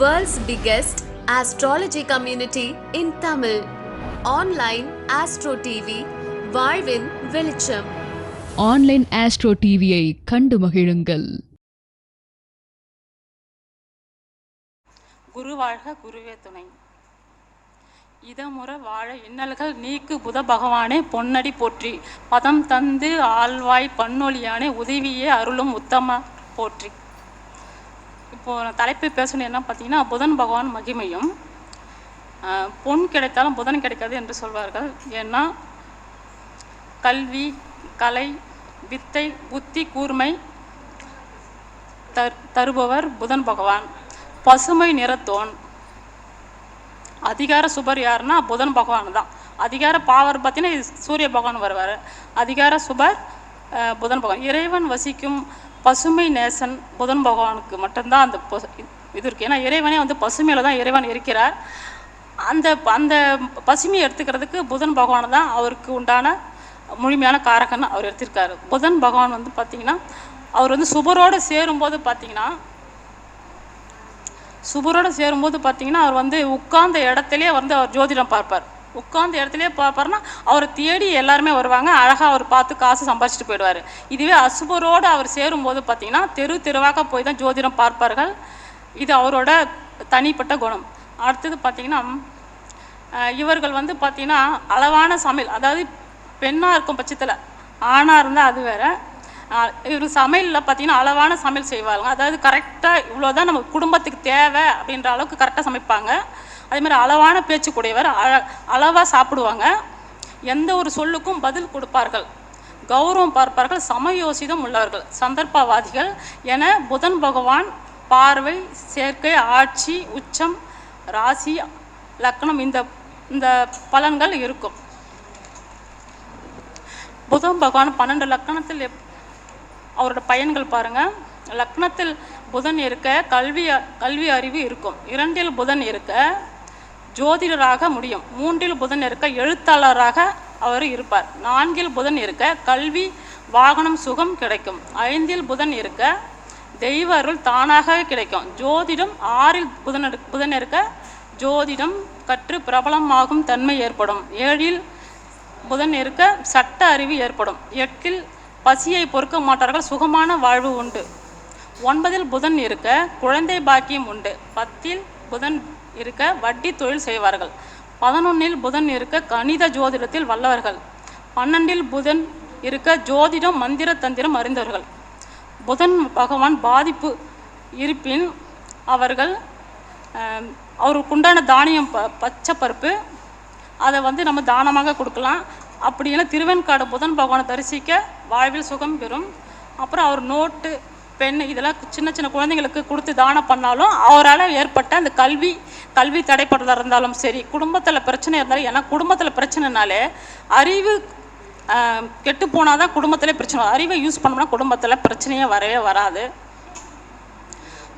World's biggest astrology community in Tamil. Online Astro TV, வாழ்வின் வெளிச்சம். Online astro டிவியை கண்டு மகிழுங்கள். குரு வாழ்க குருவே துணை. இதமுற வாழ இன்னல்கள் நீக்கு புத பகவானே பொன்னடி போற்றி. பதம் தந்து ஆழ்வாய் பன்னொழியானே உதவியே அருளும் உத்தம போற்றி. இப்போ நான் தலைப்பு பேசணும் என்ன பார்த்தீங்கன்னா புதன் பகவான் மகிமையும் பொன் கிடைத்தாலும் புதன் கிடைக்காது என்று சொல்வார்கள். ஏன்னா கல்வி கலை வித்தை புத்தி கூர்மை தர் தருபவர் புதன் பகவான். பசுமை நிறத்தோன். அதிகார சுபர் யாருன்னா புதன் பகவான் தான். அதிகார பாவர் பார்த்தீங்கன்னா சூரிய பகவான் வருவார். அதிகார சுபர் புதன் பகவான். இறைவன் வசிக்கும் பசுமை நேசன் புதன் பகவானுக்கு மட்டும்தான் அந்த பசு இது இருக்குது ஏன்னா இறைவனே வந்து பசுமையில் தான் இறைவன் இருக்கிறார். அந்த அந்த பசுமையை எடுத்துக்கிறதுக்கு புதன் பகவான் தான் அவருக்கு உண்டான முழுமையான காரகன் அவர் எடுத்திருக்காரு. புதன் பகவான் வந்து பார்த்திங்கன்னா அவர் வந்து சுபரோடு சேரும்போது பார்த்தீங்கன்னா சுபரோடு சேரும்போது பார்த்தீங்கன்னா அவர் வந்து உட்கார்ந்த இடத்துலேயே வந்து அவர் ஜோதிடம் பார்ப்பார். உட்காந்த இடத்துலயே பார்ப்பாருன்னா அவரை தேடி எல்லாருமே வருவாங்க. அழகாக அவர் பார்த்து காசு சம்பாதிச்சுட்டு போயிடுவார். இதுவே அசுபரோடு அவர் சேரும்போது பார்த்தீங்கன்னா தெரு தெருவாக போய் தான் ஜோதிடம் பார்ப்பார்கள். இது அவரோட தனிப்பட்ட குணம். அடுத்தது பார்த்தீங்கன்னா இவர்கள் வந்து பார்த்தீங்கன்னா அளவான சமையல். அதாவது பெண்ணாக இருக்கும் பட்சத்தில் ஆணாக இருந்தால் அது வேற. இவர் சமையலில் பார்த்தீங்கன்னா அளவான சமையல் செய்வாங்க அதாவது கரெக்டாக இவ்வளோதான் நம்ம குடும்பத்துக்கு தேவை அப்படின்ற அளவுக்கு கரெக்டாக சமைப்பாங்க. அதே மாதிரி அளவான பேச்சு கூடியவர் அழ அளவாக சாப்பிடுவாங்க. எந்த ஒரு சொல்லுக்கும் பதில் கொடுப்பார்கள். கௌரவம் பார்ப்பார்கள் சமயோசிதம் உள்ளவர்கள் சந்தர்ப்பவாதிகள் என புதன் பகவான் பார்வை சேர்க்கை ஆட்சி உச்சம் ராசி லக்னம் இந்த இந்த பலன்கள் இருக்கும். புதன் பகவான் பன்னெண்டு லக்கணத்தில் எப் அவரோட பயன்கள் பாருங்கள் லக்னத்தில் புதன் இருக்க கல்வி கல்வி அறிவு இருக்கும். இரண்டில் புதன் இருக்க ஜோதிடராக முடியும். மூன்றில் புதன் இருக்க எழுத்தாளராக அவர் இருப்பார். நான்கில் புதன் இருக்க கல்வி வாகனம் சுகம் கிடைக்கும். ஐந்தில் புதன் இருக்க தெய்வ அருள் தானாகவே கிடைக்கும். ஜோதிடம் ஆறில் புதன் புதன் இருக்க ஜோதிடம் கற்று பிரபலமாகும் தன்மை ஏற்படும். ஏழில் புதன் இருக்க சட்ட அறிவு ஏற்படும். எட்டில் பசியை பொறுக்க மாட்டார்கள் சுகமான வாழ்வு உண்டு. ஒன்பதில் புதன் இருக்க குழந்தை பாக்கியம் உண்டு. பத்தில் புதன் இருக்க வட்டி தொழில் செய்வார்கள். பதினொன்னில் புதன் இருக்க கணித ஜோதிடத்தில் வல்லவர்கள். பன்னெண்டில் புதன் இருக்க ஜோதிடம் மந்திர தந்திரம் அறிந்தவர்கள். புதன் பகவான் பாதிப்பு இருப்பின் அவர்கள் அவருக்குண்டான அவருக்கு உண்டான தானியம் ப பச்சை பருப்பு அதை வந்து நம்ம தானமாக கொடுக்கலாம். அப்படி திருவெண்காடு புதன் பகவானை தரிசிக்க வாழ்வில் சுகம் பெறும். அப்புறம் அவர் நோட்டு பெண் இதெல்லாம் சின்ன சின்ன குழந்தைங்களுக்கு கொடுத்து தானம் பண்ணாலும் அவரால் ஏற்பட்ட அந்த கல்வி கல்வி தடைப்படுறதா இருந்தாலும் சரி குடும்பத்தில் பிரச்சனை இருந்தாலும் ஏன்னா குடும்பத்தில் பிரச்சனைனாலே அறிவு கெட்டு போனால் தான் குடும்பத்திலே பிரச்சனை அறிவை யூஸ் பண்ணோம்னா குடும்பத்தில் பிரச்சனையே வரவே வராது.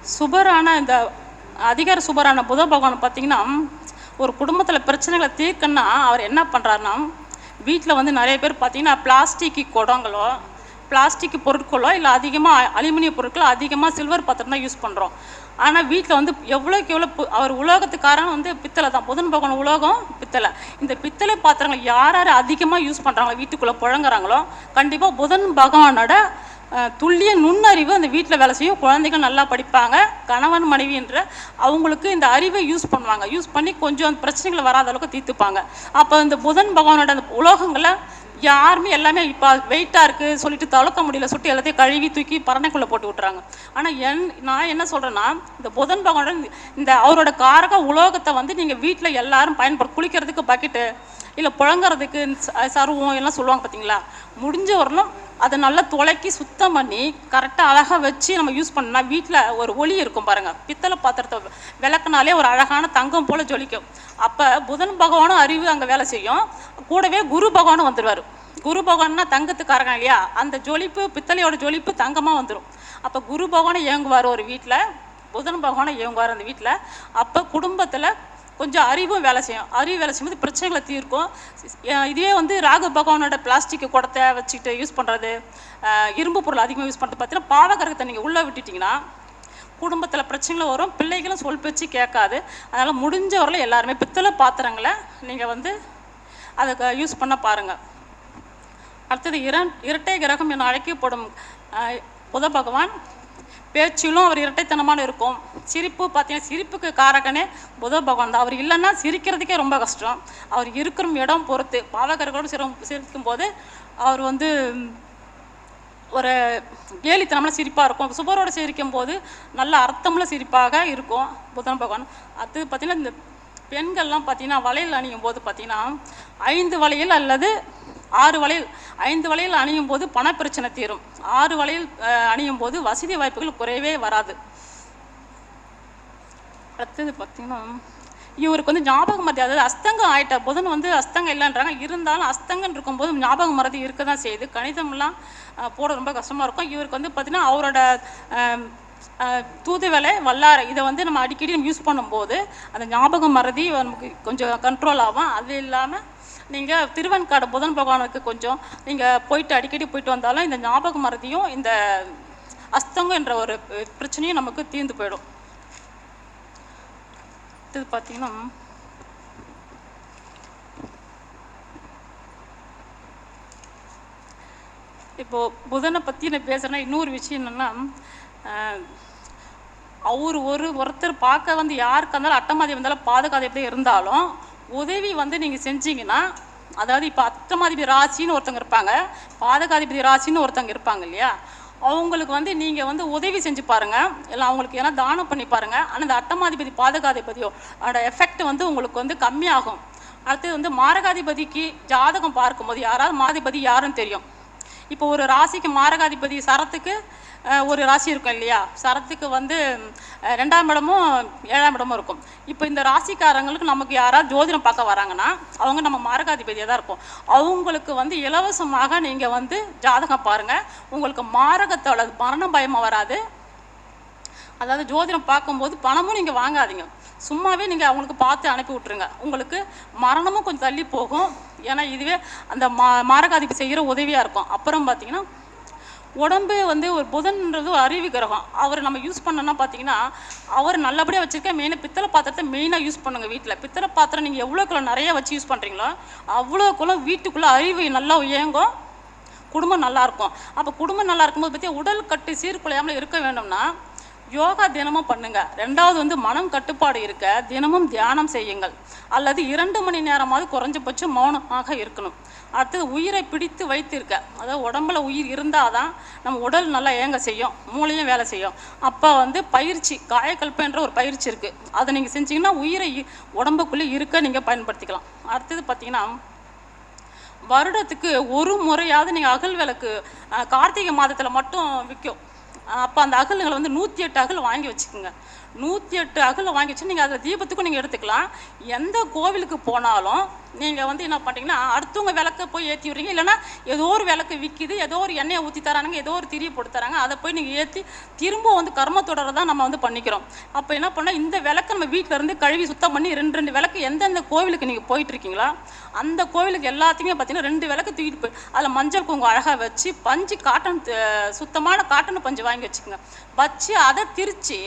சுபரான இந்த அதிகார சுபரான புத பகவான் பார்த்தீங்கன்னா ஒரு குடும்பத்தில் பிரச்சனைகளை தீர்க்கணும்னா அவர் என்ன பண்ணுறாருன்னா வீட்டில் வந்து நிறைய பேர் பார்த்தீங்கன்னா பிளாஸ்டிக் குடங்களோ பிளாஸ்டிக் பொருட்களோ இல்லை அதிகமாக அலுமினிய பொருட்களோ அதிகமாக சில்வர் பாத்திரம் தான் யூஸ் பண்ணுறோம் ஆனால் வீட்டில் வந்து எவ்வளோக்கு எவ்வளோ பு- அவர் உலோகத்துக்காரன் வந்து பித்தளை தான். புதன் பகவான் உலோகம் பித்தளை. இந்த பித்தளை பாத்திரங்கள் யார் யார் அதிகமாக யூஸ் பண்ணுறாங்களோ வீட்டுக்குள்ளே புழங்குறாங்களோ கண்டிப்பாக புதன் பகவானோட துல்லிய நுண்ணறிவு அந்த வீட்டில் வேலை செய்யும். குழந்தைகள் நல்லா படிப்பாங்க. கணவன் மனைவின்ற அவங்களுக்கு இந்த அறிவை யூஸ் பண்ணுவாங்க. யூஸ் பண்ணி கொஞ்சம் அந்த பிரச்சனைகள் வராத அளவுக்கு தீர்த்துப்பாங்க. அப்போ இந்த புதன் பகவானோட அந்த உலோகங்களை யாருமே எல்லாமே இப்போ வெயிட்டாக இருக்குது சொல்லிட்டு தளர்க்க முடியல சுட்டு எல்லாத்தையும் கழுவி தூக்கி பரணைக்குள்ளே போட்டு விட்றாங்க ஆனால் என் நான் என்ன சொல்கிறேன்னா இந்த புதன் பகவான இந்த- இந்த அவரோட காரக உலோகத்தை வந்து நீங்கள் வீட்டில் எல்லாரும் பயன்படு குளிக்கிறதுக்கு பக்கெட்டு இல்லை புழங்குறதுக்கு ச- சருவம் எல்லாம் சொல்லுவாங்க பார்த்தீங்களா முடிஞ்ச வரலும் அதை நல்லா துளக்கி சுத்தம் பண்ணி கரெக்டாக அழகாக வச்சு நம்ம யூஸ் பண்ணால் வீட்டில் ஒரு ஒளி இருக்கும் பாருங்கள் பித்தளை பாத்திரத்தை விளக்குனாலே ஒரு அழகான தங்கம் போல் ஜொலிக்கும். அப்போ புதன் பகவானும் அறிவு அங்கே வேலை செய்யும். கூடவே குரு பகவானும் வந்துடுவார் குரு பகவான்னா தங்கத்துக்காரங்க இல்லையா? அந்த ஜொலிப்பு பித்தளையோட ஜொலிப்பு தங்கமாக வந்துடும் அப்போ குரு பகவானை இயங்குவார் ஒரு வீட்டில் புதன் பகவானை இயங்குவார் அந்த வீட்டில் அப்போ குடும்பத்தில் கொஞ்சம் அறிவும் வேலை செய்யும். அறிவு வேலை செய்யும்போது பிரச்சனைகளை தீர்க்கும். இதுவே வந்து ராகு பகவானோட பிளாஸ்டிக் குடத்தை வச்சுக்கிட்டு யூஸ் பண்ணுறது இரும்பு பொருள் அதிகமாக யூஸ் பண்ணுறது பார்த்தீங்கன்னா பாவகரகத்தை நீங்கள் உள்ளே விட்டுட்டிங்கன்னா குடும்பத்தில் பிரச்சனைகள் வரும். பிள்ளைகளும் சொல் பேச்சு கேட்காது. அதனால் முடிஞ்ச வரல எல்லாருமே பித்தளை பாத்திரங்களை நீங்கள் வந்து அதை யூஸ் பண்ண பாருங்கள் அடுத்தது இரண் இரட்டை கிரகம் என அழைக்கப்படும் புத பகவான் பேச்சிலும் அவர் இரட்டைத்தனமான இருக்கும். சிரிப்பு பார்த்தீங்கன்னா சிரிப்புக்கு காரகனே புத பகவான் தான். அவர் இல்லைன்னா சிரிக்கிறதுக்கே ரொம்ப கஷ்டம். அவர் இருக்கிற இடம் பொறுத்து பாவகர்களோடு சிரம் சிரிக்கும் போது அவர் வந்து ஒரு கேலித்தனமான சிரிப்பாக இருக்கும். சுபரோடு சிரிக்கும் போது நல்ல அர்த்தமுள்ள சிரிப்பாக இருக்கும் புதன் பகவான். அடுத்தது பார்த்தீங்கன்னா இந்த பெண்கள்லாம் பார்த்தீங்கன்னா வளையல் அணியும் போது பார்த்தீங்கன்னா ஐந்து வளையல் அல்லது ஆறு வளையல் ஐந்து வளையல் அணியும் போது பணப்பிரச்சனை தீரும். ஆறு வளையல் அணியும் போது வசதி வாய்ப்புகள் குறையவே வராது. அடுத்தது பார்த்தீங்கன்னா இவருக்கு வந்து ஞாபகம் மறதி அதாவது அஸ்தங்கம் ஆயிட்ட புதன் வந்து அஸ்தங்கம் இல்லைன்றாங்க. இருந்தாலும் அஸ்தங்கம் இருக்கும்போது ஞாபகம் மறதி இருக்க தான் செய்யுது. கணிதம்லாம் போட ரொம்ப கஷ்டமாக இருக்கும். இவருக்கு வந்து பார்த்தீங்கன்னா அவரோட தூதுவலை தூதுவளை வல்லாரை இதை வந்து நம்ம அடிக்கடி நம்ம யூஸ் பண்ணும்போது அந்த ஞாபகம் மறதி நமக்கு கொஞ்சம் கண்ட்ரோல் ஆகும். அது இல்லாமல் நீங்கள் திருவன்காடு புதன் பகவானுக்கு கொஞ்சம் நீங்கள் போயிட்டு அடிக்கடி போயிட்டு வந்தாலும் இந்த ஞாபகம் மறதியும் இந்த அஸ்தங்கம் என்ற ஒரு பிரச்சனையும் நமக்கு தீர்ந்து போயிடும். இது பார்த்தீங்கன்னா இப்போ புதனை பற்றி நான் பேசுகிறேன்னா இன்னொரு விஷயம் என்னென்னா அவர் ஒரு ஒருத்தர் பார்க்க வந்து யாருக்கு இருந்தாலும் அட்டமாதி வந்தாலும் பாதுகாப்பு இருந்தாலும் உதவி வந்து நீங்கள் செஞ்சீங்கன்னா அதாவது இப்போ அட்டமாதிபதி ராசின்னு ஒருத்தங்க இருப்பாங்க பாதகாதிபதி ராசின்னு ஒருத்தங்க இருப்பாங்க இல்லையா? அவங்களுக்கு வந்து நீங்கள் வந்து உதவி செஞ்சு பாருங்கள் இல்லை அவங்களுக்கு ஏன்னா தானம் பண்ணி பாருங்கள் ஆனால் இந்த அட்டமாதிபதி பாதகாதிபதியோ அதோட எஃபெக்ட் வந்து உங்களுக்கு வந்து கம்மியாகும். அடுத்தது வந்து மாரகாதிபதிக்கு ஜாதகம் பார்க்கும்போது யாராவது மாதிபதி யாருன்னு தெரியும். இப்போ ஒரு ராசிக்கு மாரகாதிபதி சரத்துக்கு ஒரு ராசி இருக்கும் இல்லையா? சரத்துக்கு வந்து ரெண்டாம் இடமும் ஏழாம் இடமும் இருக்கும். இப்போ இந்த ராசிக்காரங்களுக்கு நமக்கு யாராவது ஜோதிடம் பார்க்க வராங்கன்னா அவங்க நம்ம மாரகாதிபதியாக தான் இருக்கும் அவங்களுக்கு வந்து இலவசமாக நீங்கள் வந்து ஜாதகம் பாருங்கள் உங்களுக்கு மாரகத்தோட மரண பயமாக வராது. அதாவது ஜோதிடம் பார்க்கும்போது பணமும் நீங்கள் வாங்காதீங்க. சும்மாவே நீங்கள் அவங்களுக்கு பார்த்து அனுப்பி விட்ருங்க உங்களுக்கு மரணமும் கொஞ்சம் தள்ளி போகும். ஏன்னா இதுவே அந்த மா மாரகாதிக்கு செய்கிற உதவியாக இருக்கும். அப்புறம் பார்த்தீங்கன்னா உடம்பு வந்து ஒரு புதன்ன்றது ஒரு அறிவு கிரகம். அவர் நம்ம யூஸ் பண்ணோன்னா பார்த்தீங்கன்னா அவர் நல்லபடியாக வச்சுருக்க மெயினாக பித்தளை பாத்திரத்தை மெயினாக யூஸ் பண்ணுங்கள் வீட்டில் பித்தளை பாத்திரம் நீங்கள் எவ்வளோக்குள்ள நிறைய வச்சு யூஸ் பண்ணுறீங்களோ அவ்வளோக்குள்ள வீட்டுக்குள்ளே அறிவு நல்லா இயங்கும். குடும்பம் நல்லாயிருக்கும் அப்போ குடும்பம் நல்லா இருக்கும்போது பற்றி உடல் கட்டு சீர்குலையாமல் இருக்க வேண்டும்னா யோகா தினமும் பண்ணுங்க. ரெண்டாவது வந்து மனம் கட்டுப்பாடு இருக்க தினமும் தியானம் செய்யுங்கள். அல்லது இரண்டு மணி நேரமாவது குறைஞ்சபட்சம் மௌனமாக இருக்கணும். அடுத்தது உயிரை பிடித்து வைத்திருக்க. அதாவது உடம்புல உயிர் இருந்தால் தான் நம்ம உடல் நல்லா ஏங்க செய்யும். மூளையும் வேலை செய்யும். அப்போ வந்து பயிற்சி காயக்கல்பன்ற ஒரு பயிற்சி இருக்குது அதை நீங்கள் செஞ்சீங்கன்னா உயிரை உடம்புக்குள்ளே இருக்க நீங்கள் பயன்படுத்திக்கலாம். அடுத்தது பார்த்தீங்கன்னா வருடத்துக்கு ஒரு முறையாவது நீங்கள் அகல் விளக்கு கார்த்திகை மாதத்தில் மட்டும் விற்கும் அப்போ அந்த அகலுங்களை வந்து நூற்றி எட்டு அகல் வாங்கி வச்சுக்கோங்க. நூற்றி எட்டு அகல் வாங்கி வச்சு நீங்கள் அதில் தீபத்துக்கும் நீங்கள் எடுத்துக்கலாம். எந்த கோவிலுக்கு போனாலும் நீங்கள் வந்து என்ன பண்ணுறீங்கன்னா அடுத்தவங்க விளக்க போய் ஏற்றி விடுறீங்க. இல்லைன்னா ஏதோ ஒரு விளக்கு விற்கிது ஏதோ ஒரு எண்ணெயை ஊற்றி தரானுங்க ஏதோ ஒரு திரியை போட்டு தராங்க. அதை போய் நீங்கள் ஏற்றி திரும்ப வந்து கர்மத்தொடரை தான் நம்ம வந்து பண்ணிக்கிறோம். அப்போ என்ன பண்ணால் இந்த விளக்கு நம்ம வீட்டில் இருந்து கழுவி சுத்தம் பண்ணி ரெண்டு ரெண்டு விளக்கு எந்தெந்த கோவிலுக்கு நீங்கள் போயிட்டுருக்கீங்களா அந்த கோவிலுக்கு எல்லாத்தையுமே பார்த்தீங்கன்னா ரெண்டு விளக்கு தூக்கிட்டு போய் அதில் மஞ்சள் குங்குமம் அழகாக வச்சு பஞ்சு காட்டன் சுத்தமான காட்டன் பஞ்சு வாங்கி வச்சுக்கோங்க. வச்சு அதை திரித்து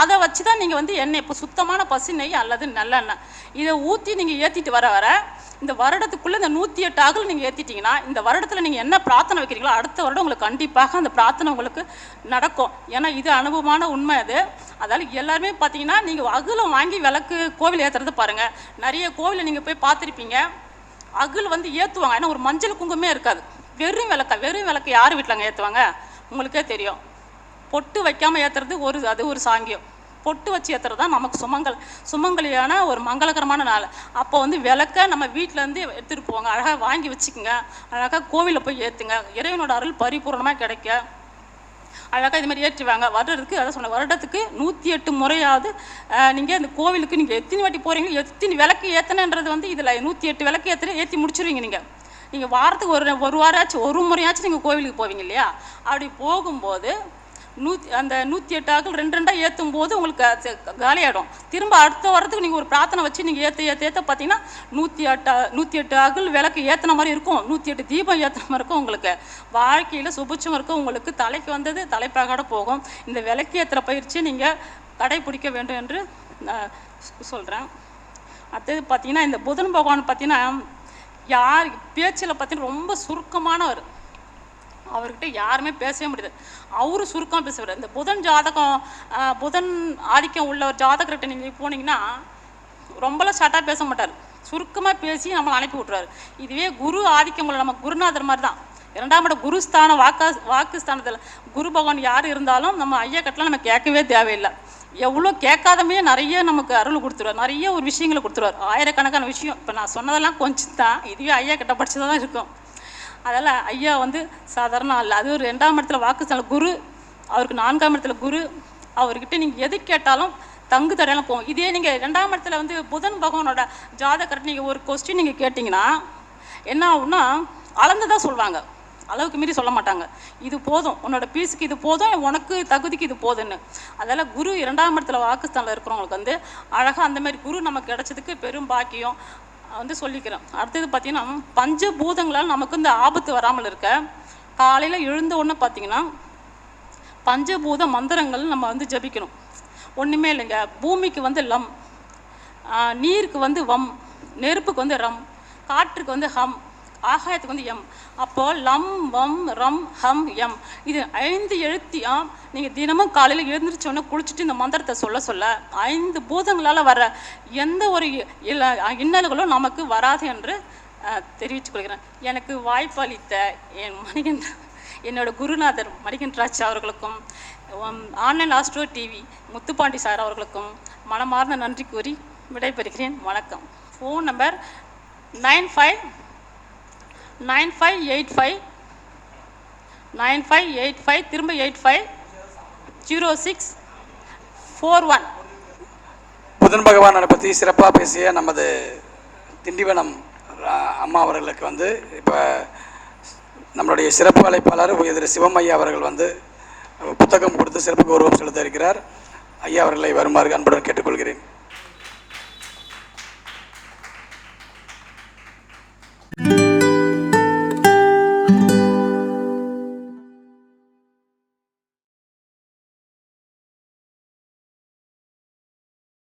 அதை வச்சு தான் நீங்கள் வந்து எண்ணெய் இப்போ சுத்தமான பசு நெய் அல்லது நல்லெண்ணெய். இதை ஊற்றி நீங்கள் ஏற்றிட்டு வர வர இந்த வருடத்துக்குள்ளே இந்த நூற்றி எட்டு ஆகல் நீங்கள் ஏற்றிட்டீங்கன்னா இந்த வருடத்தில் நீங்கள் என்ன பிரார்த்தனை வைக்கிறீங்களோ அடுத்த வருடம் உங்களுக்கு கண்டிப்பாக அந்த பிரார்த்தனை உங்களுக்கு நடக்கும். ஏன்னா இது அனுபவமான உண்மை அது. அதால் எல்லாருமே பார்த்தீங்கன்னா நீங்கள் அகலம் வாங்கி விளக்கு கோவில் ஏற்றுறது பாருங்கள் நிறைய கோவிலை நீங்கள் போய் பார்த்துருப்பீங்க. அகல் வந்து ஏற்றுவாங்க ஏன்னா ஒரு மஞ்சள் குங்குமே இருக்காது. வெறும் விளக்கா வெறும் விளக்கு யார் வீட்டில் அங்கே ஏற்றுவாங்க உங்களுக்கே தெரியும். பொட்டு வைக்காமல் ஏற்றுறது ஒரு அது ஒரு சாங்கியம். பொட்டு வச்சு ஏற்றுறது தான் நமக்கு சுமங்கல். சுமங்கலியான ஒரு மங்களகரமான நாள். அப்போ வந்து விளக்க நம்ம வீட்டிலேருந்து எடுத்துகிட்டு போவாங்க அழகாக வாங்கி வச்சுக்கோங்க. அழகாக கோவிலில் போய் ஏற்றுங்க இறைவனோட அருள் பரிபூர்ணமாக கிடைக்க. அழகாக இது மாதிரி ஏற்றுவாங்க. வருடத்துக்கு அதான் சொன்ன வருடத்துக்கு நூற்றி எட்டு முறையாவது நீங்கள் அந்த கோவிலுக்கு நீங்கள் எத்தனை வாட்டி போகிறீங்களோ எத்தனை விளக்கு ஏற்றணுன்றது வந்து இதில் நூற்றி எட்டு விளக்கு ஏற்றின ஏற்றி முடிச்சிருவீங்க நீங்கள் நீங்கள் வாரத்துக்கு ஒரு ஒரு வாராச்சும் ஒரு முறையாச்சும் நீங்கள் கோவிலுக்கு போவீங்க இல்லையா? அப்படி போகும்போது நூற்றி அந்த நூற்றி எட்டு அகல் ரெண்டு ரெண்டாக ஏற்றும் போது உங்களுக்கு காலியாகிடும் திரும்ப அடுத்த வாரத்துக்கு நீங்கள் ஒரு பிரார்த்தனை வச்சு நீங்கள் ஏற்ற ஏற்ற ஏற்ற பார்த்தீங்கன்னா நூற்றி எட்டு நூற்றி எட்டு ஆக்கள் விளக்கு ஏற்றின மாதிரி இருக்கும். நூற்றி எட்டு தீபம் ஏற்றின மாதிரி இருக்கும் உங்களுக்கு. வாழ்க்கையில் சுபிச்சம் இருக்கும். உங்களுக்கு தலைக்கு வந்தது தலைப்பாகோட போகும். இந்த விளக்கு ஏற்றுற பயிற்சியை நீங்கள் கடைபிடிக்க வேண்டும் என்று நான் சொல்கிறேன் அடுத்தது பார்த்தீங்கன்னா இந்த புதன் பகவான் பார்த்தீங்கன்னா யார் பேச்சில் பார்த்தீங்கன்னா ரொம்ப சுருக்கமானவர். அவர்கிட்ட யாருமே பேசவே முடியாது. அவரு சுருக்கம் பேசுவார். இந்த புதன் ஜாதகம் புதன் ஆதிக்கம் உள்ள ஒரு ஜாதகர்கிட்ட நீங்கள் போனீங்கன்னா ரொம்பலாம் ஷார்ட்டாக பேச மாட்டார். சுருக்கமாக பேசி நம்மளை அனுப்பி விட்ருவாரு இதுவே குரு ஆதிக்கம் உள்ள நம்ம குருநாதர் மாதிரி தான் இரண்டாம் இடம் குருஸ்தானம் வாக்கா வாக்குஸ்தானத்தில் குரு பகவான் யார் இருந்தாலும் நம்ம ஐயா கட்டலாம் நம்ம கேட்கவே தேவையில்லை. எவ்வளோ கேட்காதமே நிறைய நமக்கு அருள் கொடுத்துருவார். நிறைய ஒரு விஷயங்களை கொடுத்துருவார். ஆயிரக்கணக்கான விஷயம். இப்போ நான் சொன்னதெல்லாம் கொஞ்சம் தான். இதுவே ஐயா கிட்ட படிச்சதா தான் இருக்கும். அதில் ஐயா வந்து சாதாரண அல்ல அது ஒரு ரெண்டாம் இடத்துல வாக்குஸ்தானம் குரு அவருக்கு நான்காம் இடத்துல குரு அவர்கிட்ட நீங்கள் எது கேட்டாலும் தங்கு தடையெல்லாம் போகும். இதே நீங்கள் ரெண்டாம் இடத்துல வந்து புதன் பகவானோட ஜாதகர் நீங்கள் ஒரு கொஸ்டின் நீங்கள் கேட்டிங்கன்னா என்ன ஆகுன்னா அளந்து தான் சொல்லுவாங்க அளவுக்கு மீறி சொல்ல மாட்டாங்க. இது போதும். உன்னோட பீஸுக்கு இது போதும். உனக்கு தகுதிக்கு இது போதும்னு அதால் குரு இரண்டாம் இடத்துல வாக்குஸ்தானில் இருக்கிறவங்களுக்கு வந்து அழகாக அந்த மாதிரி குரு நமக்கு கிடைச்சதுக்கு பெரும் பாக்கியம். வந்து சொல்லிக்கிறேன். அடுத்தது பார்த்தீங்கன்னா பஞ்சபூதங்களால் நமக்கு இந்த ஆபத்து வராமல் இருக்க காலையில் எழுந்த உடனே பார்த்தீங்கன்னா பஞ்சபூத மந்திரங்கள் நம்ம வந்து ஜபிக்கணும். ஒன்றுமே இல்லைங்க. பூமிக்கு வந்து லம் நீருக்கு வந்து வம் நெருப்புக்கு வந்து ரம் காற்றுக்கு வந்து ஹம் ஆகாயத்துக்கு வந்து எம் அப்போ லம் வம் ரம் ஹம் எம். இது ஐந்து எழுத்தியாக நீங்கள் தினமும் காலையில் எழுந்திரிச்சோன்னே குளிச்சுட்டு இந்த மந்திரத்தை சொல்ல சொல்ல ஐந்து பூதங்களால் வர எந்த ஒரு இன்னல்களும் நமக்கு வராது என்று தெரிவித்துக் கொள்கிறேன். எனக்கு வாய்ப்பு அளித்த என் மணிகன் என்னோட குருநாதர் மணிகன்ராஜ் அவர்களுக்கும் online astro TV Muthupandi sir அவர்களுக்கும் மனமார்ந்த நன்றி கூறி விடைபெறுகிறேன். வணக்கம். Phone number nine five nine five eight five nine five eight five திரும்ப eight five zero six four one. Budhan பகவானை பற்றி சிறப்பாக பேசிய நமது திண்டிவனம் அம்மா அவர்களுக்கு வந்து இப்போ நம்மளுடைய சிறப்பு அழைப்பாளர் உயர் சிவம் ஐயா அவர்கள் வந்து புத்தகம் கொடுத்து சிறப்பு கௌரவம் செலுத்த இருக்கிறார். ஐயா அவர்களை வருமாறு அன்புடன் கேட்டுக்கொள்கிறேன்.